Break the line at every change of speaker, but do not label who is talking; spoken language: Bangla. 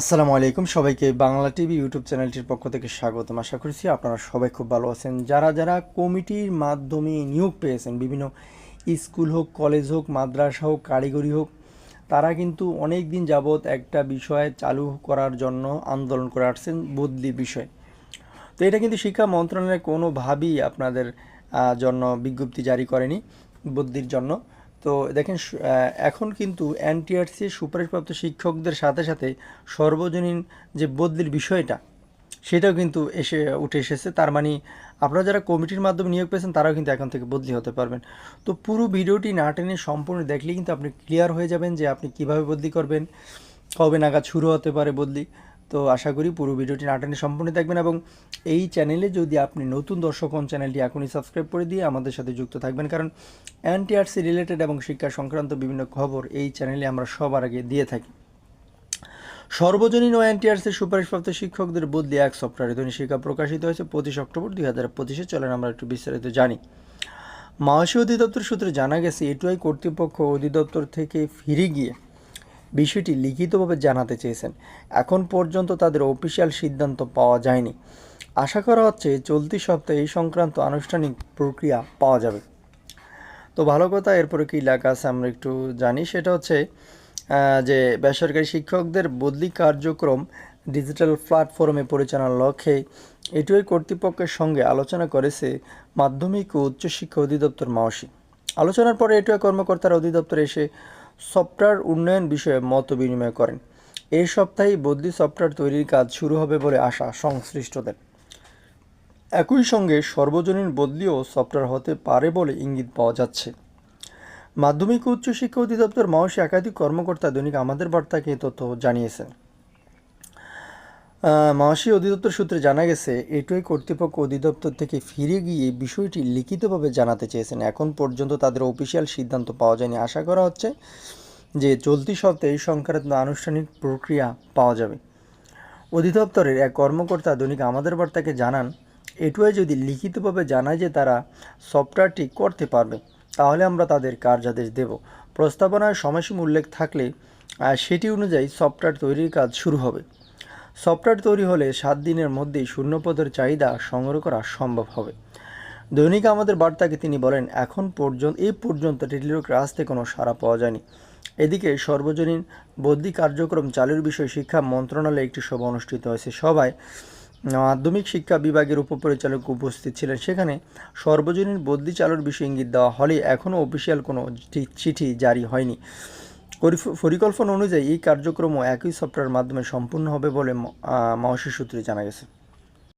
আসসালামু আলাইকুম। সবাইকে বাংলা টিভি ইউটিউব চ্যানেলটির পক্ষ থেকে স্বাগতম। আশা করছি আপনারা সবাই খুব ভালো আছেন। যারা যারা কমিটির মাধ্যমে নিয়োগ পেয়েছেন, বিভিন্ন স্কুল হোক, কলেজ হোক, মাদ্রাসা হোক, কারিগরি হোক, তারা কিন্তু অনেক দিন যাবৎ একটা বিষয় চালু করার জন্য আন্দোলন করে আসছেন বদলি বিষয়। তো এটা কিন্তু শিক্ষা মন্ত্রণালয় কোনোভাবেই আপনাদের জন্য বিজ্ঞপ্তি জারি করেনি বদলির জন্য। তো দেখেন এখন কিন্তু এনটিআরসি সুপারিশপ্রাপ্ত শিক্ষকদের সাথে সাথে সর্বজনীন যে বদলির বিষয়টা, সেটাও কিন্তু এসে, উঠে এসেছে। তার মানে আপনারা যারা কমিটির মাধ্যমে নিয়োগ পেয়েছেন, তারাও কিন্তু এখন থেকে বদলি হতে পারবেন। তো পুরো ভিডিওটি না টেনে সম্পূর্ণ দেখলে কিন্তু আপনি ক্লিয়ার হয়ে যাবেন যে আপনি কীভাবে বদলি করবেন, কবে নাগাদ শুরু হতে পারে বদলি। তো আশা করি পুরো ভিডিওটি না টেনে সম্পূর্ণ দেখবেন এবং এই চ্যানেলে যদি আপনি নতুন দর্শক হন, চ্যানেলটি এখনই সাবস্ক্রাইব করে দিয়ে আমাদের সাথে যুক্ত থাকবেন। কারণ এনটিআরসি রিলেটেড এবং শিক্ষা সংক্রান্ত বিভিন্ন খবর এই চ্যানেলে আমরা সবার আগে দিয়ে থাকি। সর্বজনীন ও এনটিআরসির সুপারিশপ্রাপ্ত শিক্ষকদের বদলি এক সপ্তাহে দৈনিক শিক্ষা প্রকাশিত হয়েছে পঁচিশ অক্টোবর দুই হাজার পঁচিশে। চলেন আমরা একটু বিস্তারিত জানি। মহাশী অধিদপ্তর সূত্রে জানা গেছে এটুআই কর্তৃপক্ষ অধিদপ্তর থেকে ফিরে গিয়ে বিষয়টি লিখিতভাবে জানাতে চেয়েছেন। এখন পর্যন্ত তাদের অফিসিয়াল সিদ্ধান্ত পাওয়া যায়নি। আশা করা হচ্ছে চলতি সপ্তাহে এই সংক্রান্ত আনুষ্ঠানিক প্রক্রিয়া পাওয়া যাবে। তো ভালো কথা, এরপরে কী লেখা আছে আমরা একটু জানি। সেটা হচ্ছে যে বেসরকারি শিক্ষকদের বদলি কার্যক্রম ডিজিটাল প্ল্যাটফর্মে পরিচালনার লক্ষ্যে এটুই কর্তৃপক্ষের সঙ্গে আলোচনা করেছে মাধ্যমিক ও উচ্চশিক্ষা অধিদপ্তর মাওসি। আলোচনার পরে এটুই কর্মকর্তারা অধিদপ্তরে এসে সফটওয়্যার উন্নয়ন বিষয়ে মত বিনিময় করেন। এই সপ্তাহেই বদলি সফটওয়্যার তৈরির কাজ শুরু হবে বলে আশা সংশ্লিষ্টদের। একই সঙ্গে সর্বজনীন বদলিও সফটওয়্যার হতে পারে বলে ইঙ্গিত পাওয়া যাচ্ছে। মাধ্যমিক ও উচ্চশিক্ষা অধিদপ্তর মাওসী একাধিক কর্মকর্তা দৈনিক আমাদের বার্তাকে তথ্য জানিয়েছেন। আহ, অধিদপ্তর সূত্রে জানা গেছে এটুই কর্তৃপক্ষ অধিদপ্তর থেকে ফিরে গিয়ে বিষয়টি লিখিতভাবে জানাতে চেয়েছেন। এখন পর্যন্ত তাদের অফিসিয়াল সিদ্ধান্ত পাওয়া যায়নি। আশা করা হচ্ছে যে চলতি সপ্তাহে এই সংক্রান্ত আনুষ্ঠানিক প্রক্রিয়া পাওয়া যাবে। অধিদপ্তরের এক কর্মকর্তা দৈনিক আমাদের বার্তাকে জানান এটুয়াই যদি লিখিতভাবে জানায় যে তারা সফটওয়্যারটি করতে পারবে তাহলে আমরা তাদের কার্যাদেশ দেব। প্রস্তাবনায় সময়সীম উল্লেখ থাকলে সেটি অনুযায়ী সফটওয়্যার তৈরির কাজ শুরু হবে। সফটওয়্যার তৈরি হলে সাত দিনের মধ্যেই শূন্যপদের চাহিদা সংগ্রহ করা সম্ভব হবে। দৈনিক আমাদের বার্তাকে তিনি বলেন, এখন পর্যন্ত, এই পর্যন্ত কাছ থেকে কোনো সাড়া পাওয়া যায়নি। এদিকে সর্বজনীন বদলি কার্যক্রম চালুর বিষয়ে শিক্ষা মন্ত্রণালয়ে একটি সভা অনুষ্ঠিত হয়েছে। সভায় মাধ্যমিক শিক্ষা বিভাগের উপপরিচালক উপস্থিত ছিলেন। সেখানে সর্বজনীন বদলি চালুর বিষয়ে ইঙ্গিত দেওয়া হলে এখনও অফিসিয়াল কোনো চিঠি জারি হয়নি। পরিকল্পনা অনুযায়ী এই কার্যক্রমও একই সফটওয়্যার মাধ্যমে সম্পূর্ণ হবে বলে মহাশী সূত্রে জানা গেছে।